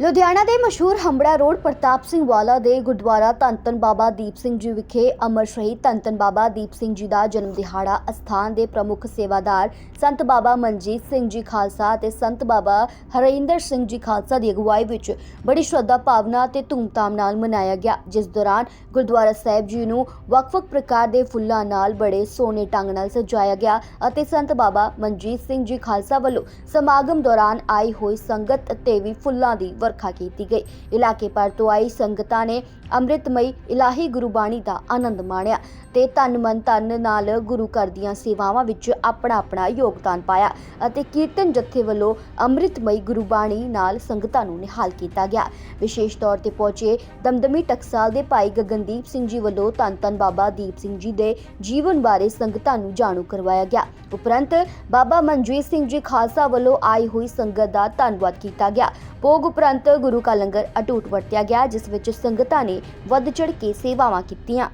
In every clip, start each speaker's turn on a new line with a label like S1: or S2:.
S1: ਲੁਧਿਆਣਾ ਦੇ ਮਸ਼ਹੂਰ ਹੰਬੜਾ ਰੋਡ ਪ੍ਰਤਾਪ ਸਿੰਘ ਵਾਲਾ ਦੇ ਗੁਰਦੁਆਰਾ ਧੰਨ ਧੰਨ ਬਾਬਾ ਦੀਪ ਸਿੰਘ ਜੀ ਵਿਖੇ ਅਮਰ ਸ਼ਹੀਦ ਧੰਨ ਧੰਨ ਬਾਬਾ ਦੀਪ ਸਿੰਘ ਜੀ ਦਾ ਜਨਮ ਦਿਹਾੜਾ ਅਸਥਾਨ ਦੇ ਪ੍ਰਮੁੱਖ ਸੇਵਾਦਾਰ ਸੰਤ ਬਾਬਾ ਮਨਜੀਤ ਸਿੰਘ ਜੀ ਖਾਲਸਾ ਅਤੇ ਸੰਤ ਬਾਬਾ ਹਰਿੰਦਰ ਸਿੰਘ ਜੀ ਖਾਲਸਾ ਦੀ ਅਗਵਾਈ ਵਿੱਚ ਬੜੀ ਸ਼ਰਧਾ ਭਾਵਨਾ ਅਤੇ ਧੂਮਧਾਮ ਨਾਲ ਮਨਾਇਆ ਗਿਆ, ਜਿਸ ਦੌਰਾਨ ਗੁਰਦੁਆਰਾ ਸਾਹਿਬ ਜੀ ਨੂੰ ਵੱਖ-ਵੱਖ ਪ੍ਰਕਾਰ ਦੇ ਫੁੱਲਾਂ ਨਾਲ ਬੜੇ ਸੋਹਣੇ ਢੰਗ ਨਾਲ ਸਜਾਇਆ ਗਿਆ ਅਤੇ ਸੰਤ ਬਾਬਾ ਮਨਜੀਤ ਸਿੰਘ ਜੀ ਖਾਲਸਾ ਵੱਲੋਂ ਸਮਾਗਮ ਦੌਰਾਨ ਆਈ ਹੋਈ ਸੰਗਤ ਤੇ ਵੀ ਫੁੱਲਾਂ ਦੀ ਵਰਖਾ ਕੀਤੀ ਗਈ। ਇਲਾਕੇ ਭਰ ਤੋਂ ਆਈ ਸੰਗਤਾਂ ਨੇ ਅੰਮ੍ਰਿਤਮਈ ਇਲਾਹੀ ਗੁਰਬਾਣੀ ਦਾ ਆਨੰਦ ਮਾਣਿਆ ਤੇ ਤਨ ਮਨ ਧਨ ਨਾਲ ਗੁਰੂ ਘਰ ਦੀਆਂ ਸੇਵਾਵਾਂ ਵਿੱਚ ਆਪਣਾ ਆਪਣਾ ਯੋਗਦਾਨ ਪਾਇਆ ਅਤੇ ਕੀਰਤਨ ਜਥੇ ਵੱਲੋਂ ਅੰਮ੍ਰਿਤਮਈ ਗੁਰਬਾਣੀ ਨਾਲ ਸੰਗਤਾਂ ਨੂੰ ਨਿਹਾਲ ਕੀਤਾ ਗਿਆ। ਵਿਸ਼ੇਸ਼ ਤੌਰ ਤੇ ਪਹੁੰਚੇ ਦਮਦਮੀ ਟਕਸਾਲ ਦੇ ਭਾਈ ਗਗਨਦੀਪ ਸਿੰਘ ਜੀ ਵੱਲੋਂ ਧੰਨ ਧੰਨ ਬਾਬਾ ਦੀਪ ਸਿੰਘ ਜੀ ਦੇ ਜੀਵਨ ਬਾਰੇ ਸੰਗਤਾਂ ਨੂੰ ਜਾਣੂ ਕਰਵਾਇਆ ਗਿਆ। ਉਪਰੰਤ ਬਾਬਾ ਮਨਜੀਤ ਸਿੰਘ ਜੀ ਖਾਲਸਾ ਵੱਲੋਂ ਆਈ ਹੋਈ ਸੰਗਤ ਦਾ ਧੰਨਵਾਦ ਕੀਤਾ ਗਿਆ। ਭੋਗ ਉਪਰੰਤ ਗੁਰੂ ਕਾ ਲੰਗਰ ਅਟੂਟ ਵਰਤਿਆ ਗਿਆ, ਜਿਸ ਵਿੱਚ ਸੰਗਤਾਂ ਨੇ ਵੱਧ ਚੜ ਕੇ ਸੇਵਾਵਾਂ ਕੀਤੀਆਂ।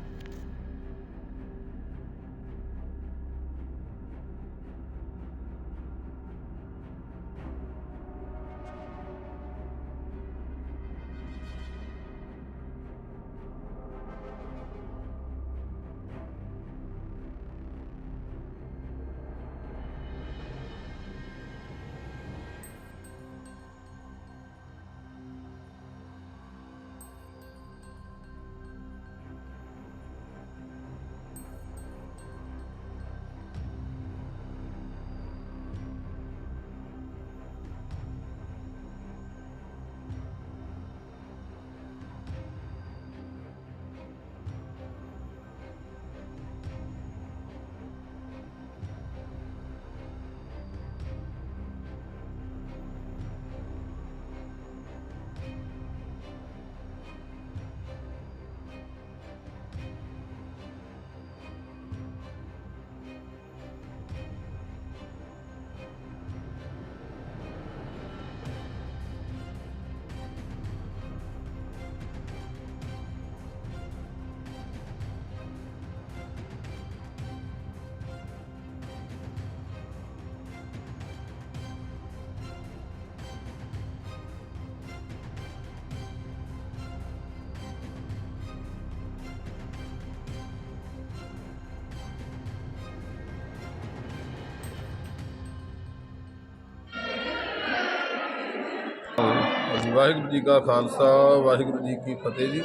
S2: ਹਾਂਜੀ ਵਾਹਿਗੁਰੂ ਜੀ ਕਾ ਖਾਲਸਾ, ਵਾਹਿਗੁਰੂ ਜੀ ਕੀ ਫਤਿਹ ਜੀ।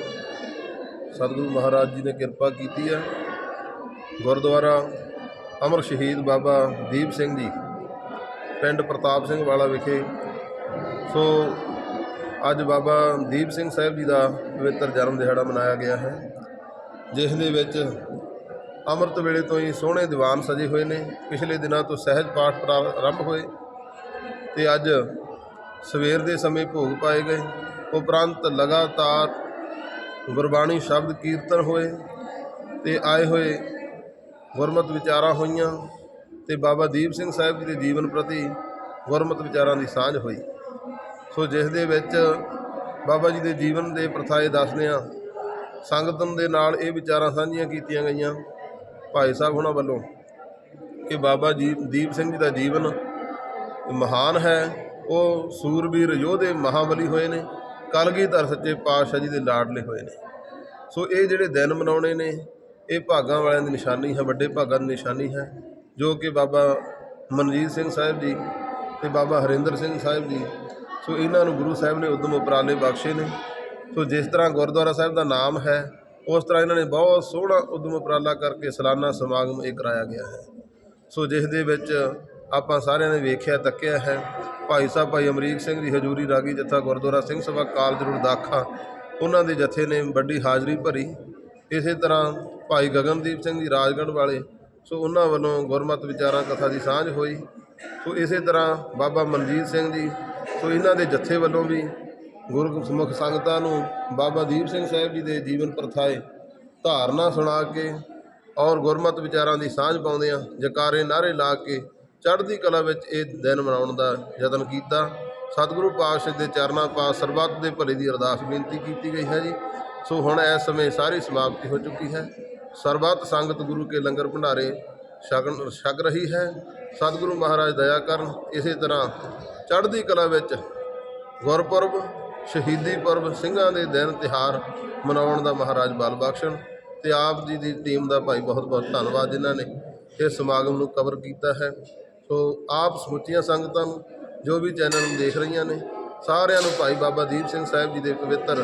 S2: ਸਤਿਗੁਰੂ ਮਹਾਰਾਜ ਜੀ ਨੇ ਕਿਰਪਾ ਕੀਤੀ ਹੈ ਗੁਰਦੁਆਰਾ ਅਮਰ ਸ਼ਹੀਦ ਬਾਬਾ ਦੀਪ ਸਿੰਘ ਜੀ, ਪਿੰਡ ਪ੍ਰਤਾਪ ਸਿੰਘ ਵਾਲਾ ਵਿਖੇ। ਸੋ ਅੱਜ ਬਾਬਾ ਦੀਪ ਸਿੰਘ ਸਾਹਿਬ ਜੀ ਦਾ ਪਵਿੱਤਰ ਜਨਮ ਦਿਹਾੜਾ ਮਨਾਇਆ ਗਿਆ ਹੈ, ਜਿਸ ਦੇ ਵਿੱਚ ਅੰਮ੍ਰਿਤ ਵੇਲੇ ਤੋਂ ਹੀ ਸੋਹਣੇ ਦੀਵਾਨ ਸਜੇ ਹੋਏ ਨੇ। ਪਿਛਲੇ ਦਿਨਾਂ ਤੋਂ ਸਹਿਜ ਪਾਠ ਪ੍ਰਾ- ਆਰੰਭ ਹੋਏ ਤੇ ਅੱਜ ਸਵੇਰ ਦੇ ਸਮੇਂ ਭੋਗ ਪਾਏ ਗਏ। ਉਪਰੰਤ ਲਗਾਤਾਰ ਗੁਰਬਾਣੀ ਸ਼ਬਦ ਕੀਰਤਨ ਹੋਏ ਤੇ ਆਏ ਹੋਏ ਗੁਰਮਤ ਵਿਚਾਰਾਂ ਹੋਈਆਂ ਤੇ ਬਾਬਾ ਦੀਪ ਸਿੰਘ ਸਾਹਿਬ ਜੀ ਦੇ ਜੀਵਨ ਪ੍ਰਤੀ ਗੁਰਮਤਿ ਵਿਚਾਰਾਂ ਦੀ ਸਾਂਝ ਹੋਈ। ਸੋ ਜਿਸ ਦੇ ਵਿੱਚ ਬਾਬਾ ਜੀ ਦੇ ਜੀਵਨ ਦੇ ਪ੍ਰਥਾਏ ਦੱਸਦਿਆਂ ਸੰਗਤਨ ਦੇ ਨਾਲ ਇਹ ਵਿਚਾਰਾਂ ਸਾਂਝੀਆਂ ਕੀਤੀਆਂ ਗਈਆਂ ਭਾਈ ਸਾਹਿਬ ਉਹਨਾਂ ਵੱਲੋਂ ਕਿ ਬਾਬਾ ਜੀ ਦੀਪ ਸਿੰਘ ਜੀ ਦਾ ਜੀਵਨ ਮਹਾਨ ਹੈ। ਉਹ ਸੂਰਬੀਰ ਯੋਧੇ ਮਹਾਬਲੀ ਹੋਏ ਨੇ, ਕਲਗੀਧਰ ਸੱਚੇ ਪਾਤਸ਼ਾਹ ਜੀ ਦੇ ਲਾਡਲੇ ਹੋਏ ਨੇ। ਸੋ ਇਹ ਜਿਹੜੇ ਦਿਨ ਮਨਾਉਣੇ ਨੇ, ਇਹ ਭਾਗਾਂ ਵਾਲਿਆਂ ਦੀ ਨਿਸ਼ਾਨੀ ਹੈ, ਵੱਡੇ ਭਾਗਾਂ ਦੀ ਨਿਸ਼ਾਨੀ ਹੈ, ਜੋ ਕਿ ਬਾਬਾ ਮਨਜੀਤ ਸਿੰਘ ਸਾਹਿਬ ਜੀ ਤੇ ਬਾਬਾ ਹਰਿੰਦਰ ਸਿੰਘ ਸਾਹਿਬ ਜੀ, ਸੋ ਇਹਨਾਂ ਨੂੰ ਗੁਰੂ ਸਾਹਿਬ ਨੇ ਉਦਮ ਉਪਰਾਲੇ ਬਖਸ਼ੇ ਨੇ। ਸੋ ਜਿਸ ਤਰ੍ਹਾਂ ਗੁਰਦੁਆਰਾ ਸਾਹਿਬ ਦਾ ਨਾਮ ਹੈ, ਉਸ ਤਰ੍ਹਾਂ ਇਹਨਾਂ ਨੇ ਬਹੁਤ ਸੋਹਣਾ ਉਦਮ ਉਪਰਾਲਾ ਕਰਕੇ ਸਾਲਾਨਾ ਸਮਾਗਮ ਇਹ ਕਰਾਇਆ ਗਿਆ ਹੈ। ਸੋ ਜਿਸ ਦੇ ਵਿੱਚ ਆਪਾਂ ਸਾਰਿਆਂ ਨੇ ਵੇਖਿਆ, ਤੱਕਿਆ ਹੈ। ਭਾਈ ਸਾਹਿਬ, ਭਾਈ ਅਮਰੀਕ ਸਿੰਘ ਜੀ ਹਜੂਰੀ ਰਾਗੀ ਜਥਾ ਗੁਰਦੁਆਰਾ ਸਿੰਘ ਸਭਾ ਕਾਲਜ ਰੋਡ ਦਾਖਾ। ਉਹਨਾਂ ਦੇ ਜਥੇ ਨੇ ਵੱਡੀ ਹਾਜ਼ਰੀ ਭਰੀ। ਇਸੇ ਤਰ੍ਹਾਂ ਭਾਈ ਗਗਨਦੀਪ ਸਿੰਘ ਜੀ ਰਾਜਗੜ੍ਹ ਵਾਲੇ, ਸੋ ਉਹਨਾਂ ਵੱਲੋਂ ਗੁਰਮਤਿ ਵਿਚਾਰਾਂ ਕਥਾ ਦੀ ਸਾਂਝ ਹੋਈ। ਸੋ ਇਸੇ ਤਰ੍ਹਾਂ ਬਾਬਾ ਮਨਜੀਤ ਸਿੰਘ ਜੀ, ਸੋ ਇਹਨਾਂ ਦੇ ਜਥੇ ਵੱਲੋਂ ਵੀ ਗੁਰਮੁਖ ਸੰਗਤਾਂ ਨੂੰ ਬਾਬਾ ਦੀਪ ਸਿੰਘ ਸਾਹਿਬ ਜੀ ਦੇ ਜੀਵਨ ਪ੍ਰਥਾਏ ਧਾਰਨਾ ਸੁਣਾ ਕੇ ਔਰ ਗੁਰਮਤ ਵਿਚਾਰਾਂ ਦੀ ਸਾਂਝ ਪਾਉਂਦਿਆਂ ਜਕਾਰੇ ਨਾਰੇ ਲਾ ਕੇ ਚੜ੍ਹਦੀ ਕਲਾ ਵਿੱਚ ਇਹ ਦਿਨ ਮਨਾਉਣ ਦਾ ਯਤਨ ਕੀਤਾ। ਸਤਿਗੁਰੂ ਪਾਤਸ਼ਾਹ ਦੇ ਚਰਨਾਂ ਪਾਸ ਸਰਬੱਤ ਦੇ ਭਲੇ ਦੀ ਅਰਦਾਸ ਬੇਨਤੀ ਕੀਤੀ ਗਈ ਹੈ ਜੀ। ਸੋ ਹੁਣ ਇਸ ਸਮੇਂ ਸਾਰੀ ਸਮਾਪਤੀ ਹੋ ਚੁੱਕੀ ਹੈ। ਸਰਬੱਤ ਸੰਗਤ ਗੁਰੂ ਕੇ ਲੰਗਰ ਭੰਡਾਰੇ ਛਕਣ ਛਕ ਰਹੀ ਹੈ। ਸਤਿਗੁਰੂ ਮਹਾਰਾਜ ਦਇਆ ਕਰਨ, ਇਸੇ ਤਰ੍ਹਾਂ ਚੜ੍ਹਦੀ ਕਲਾ ਵਿੱਚ ਗੁਰਪੁਰਬ, ਸ਼ਹੀਦੀ ਪਰਬ, ਸਿੰਘਾਂ ਦੇ ਦਿਨ ਤਿਹਾਰ ਮਨਾਉਣ ਦਾ ਮਹਾਰਾਜ ਬਲ ਬਖਸ਼ਣ ਤੇ ਆਪ ਜੀ ਦੀ ਟੀਮ ਦਾ ਭਾਈ ਬਹੁਤ ਬਹੁਤ ਧੰਨਵਾਦ ਜਿਨ੍ਹਾਂ ਨੇ ਇਸ ਸਮਾਗਮ ਨੂੰ ਕਵਰ ਕੀਤਾ ਹੈ। ਸੋ ਆਪ ਸਮੁੱਚੀਆਂ ਸੰਗਤਾਂ ਨੂੰ ਜੋ ਵੀ ਚੈਨਲ ਨੂੰ ਦੇਖ ਰਹੀਆਂ ਨੇ ਸਾਰਿਆਂ ਨੂੰ ਭਾਈ ਬਾਬਾ ਦੀਪ ਸਿੰਘ ਸਾਹਿਬ ਜੀ ਦੇ ਪਵਿੱਤਰ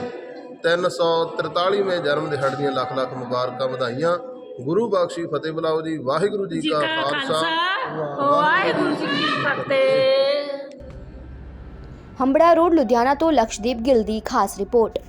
S2: 343ਵੇਂ ਜਨਮ ਦਿਹਾੜੇ ਦੀਆਂ ਲੱਖ ਲੱਖ ਮੁਬਾਰਕਾਂ ਵਧਾਈਆਂ। ਗੁਰੂ ਬਖਸ਼ੀ ਫਤਿਹ ਬੁਲਾਓ ਜੀ। ਵਾਹਿਗੁਰੂ ਜੀ ਕਾ
S3: ਖਾਲਸਾ। ਵਾਹਿਗੁਰੂ ਜੀ ਕੀ ਫਤਿਹ।
S1: ਹੰਬੜਾ ਰੋਡ ਲੁਧਿਆਣਾ ਤੋਂ ਲਕਸ਼ਦੀਪ ਗਿੱਲ ਦੀ ਖਾਸ ਰਿਪੋਰਟ।